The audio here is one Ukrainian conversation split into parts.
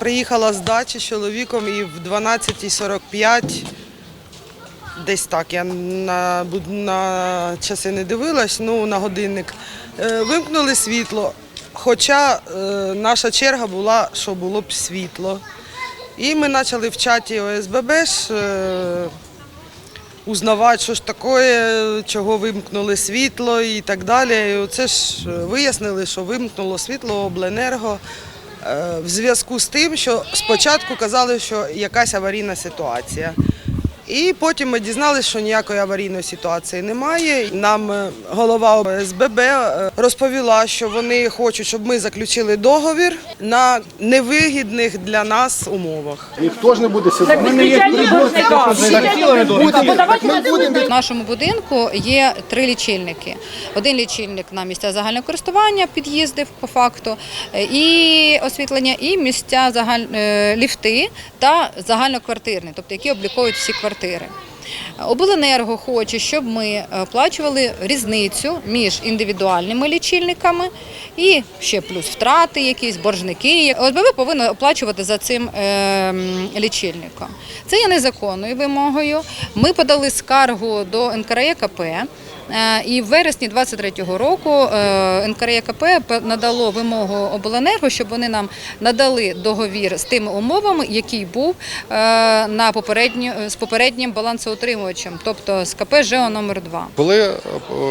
Приїхала з дачі з чоловіком і в 12.45, десь так, я на, на часи не дивилась, ну на годинник, е, вимкнули світло. Хоча е, наша черга була, що було б світло. І ми почали в чаті ОСББ ж, е, узнавати, що ж таке, чого вимкнули світло і так далі. І оце ж вияснили, що вимкнуло світло обленерго в зв'язку з тим, що спочатку казали, що якась аварійна ситуація. І потім ми дізналися, що ніякої аварійної ситуації немає. Нам е, голова ОСББ е, розповіла, що вони хочуть, щоб ми заключили договір на невигідних для нас умовах. Ніхто ж не буде сідати. Ми не є В нашому будинку є три лічильники. Один лічильник на місця загального користування, під'їзди по факту, е, і освітлення, і місця ліфти та загальноквартирні, тобто які обліковують всі квартири. Обленерго хоче, щоб ми е, оплачували різницю між індивідуальними лічильниками і ще плюс втрати, якісь боржники. ОСББ повинно оплачувати за цим е, лічильником. Це є незаконною вимогою. Ми подали скаргу до НКРЕКП. Е, І в вересні 23-го року е, НКРЕКП надало вимогу обленерго, щоб вони нам надали договір з тими умовами, який був е, на попередню з попереднім балансоутримувачем, тобто з КП ЖЕО номер 2 Коли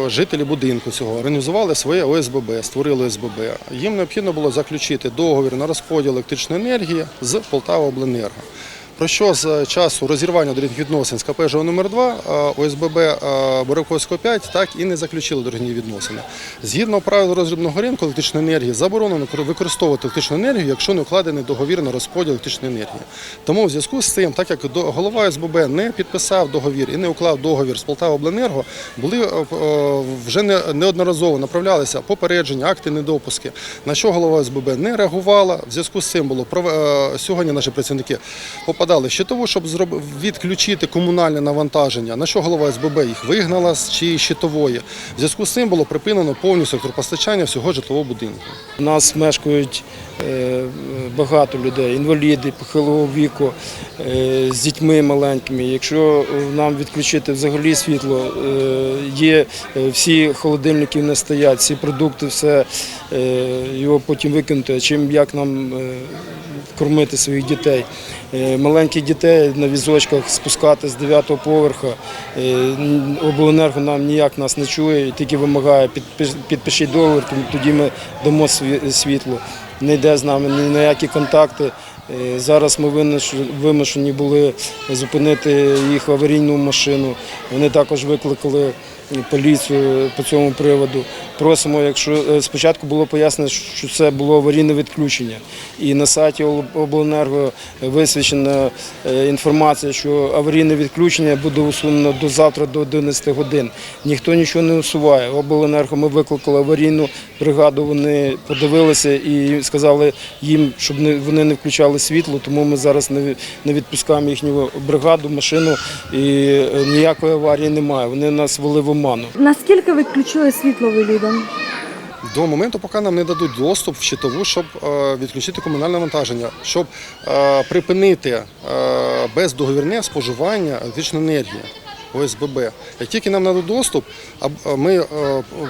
жителі будинку цього організували своє ОСББ, створили ОСББ, їм необхідно було заключити договір на розподіл електричної енергії з Полтаваобленерго. Про що з часу розірвання дорожніх відносин з КП ЖО номер 2 ОСББ е, Боровковського 5 так і не заключили дорожні відносини. Згідно правил розрібного ринку електричної енергії заборонено використовувати електричну енергію, якщо не укладений договір на розподіл електричної енергії. Тому в зв'язку з цим, так як голова ОСББ не підписав договір і не уклав договір з Полтаваобленерго, були е, е, вже неодноразово направлялися попередження, акти недопуски, на що голова ОСББ не реагувала. В зв'язку з цим було е, сьогодні наші працівники попадали в щитову, щоб відключити комунальне навантаження, на що голова СББ їх вигнала з чиєї щитової. В зв'язку з цим було припинено повністю електропостачання всього житлового будинку. У нас мешкають е, багато людей, інваліди похилого віку, е, з дітьми маленькими. Якщо нам відключити взагалі світло, е, є всі холодильники не стоять, всі продукти, все його потім викинути. Чим як нам кормити своїх дітей? Маленьких дітей на візочках спускати з 9-го поверха. Е, Обленерго нам ніяк нас не чує, тільки вимагає підпиш- підпишіть договір, тоді ми дамо світло. Не йде з нами ні на які контакти. Е, Зараз ми вимушені були зупинити їх аварійну машину. Вони також викликали поліцію по цьому приводу. Просимо, якщо е, спочатку було пояснено, що це було аварійне відключення, і на сайті обленерго висвічена е, інформація, що аварійне відключення буде усунено до завтра до 11 годин. Ніхто нічого не усуває. Обленерго ми викликали аварійну бригаду. Вони подивилися і сказали їм, щоб вони не включали світло. Тому ми зараз не відпускаємо їхню бригаду, машину і е, ніякої аварії немає. Вони нас вели в оману. Наскільки ви включили світло ви людям? До моменту, поки нам не дадуть доступ в щитову, щоб е, відключити комунальне навантаження, щоб е, припинити е, бездоговірне споживання електричної енергії. ОСББ. Як тільки нам нададуть доступ, ми е,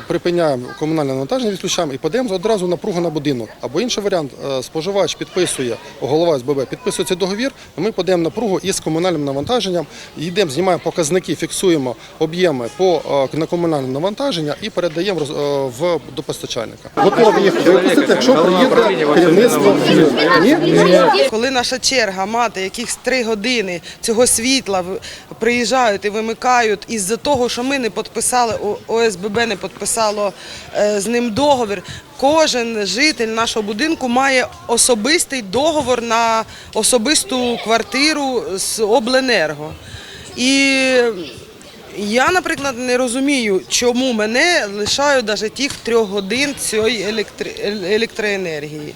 припиняємо комунальне навантаження, відключаємо і подаємо одразу напругу на будинок. Або інший варіант, е, споживач підписує, голова СББ підписує цей договір, ми подаємо напругу із комунальним навантаженням, йдемо, знімаємо показники, фіксуємо об'єми е, на комунальне навантаження і передаємо в до постачальника. Готові їх випустити, якщо приїде керівництво. Ні? Коли наша черга мати якихось три години цього світла приїжджають і вимикають із-за того, що ми не підписали, ОСББ не підписало е, з ним договір. Кожен житель нашого будинку має особистий договор на особисту квартиру з обленерго. І я, наприклад, не розумію, чому мене лишають навіть тих трьох годин цієї електроенергії.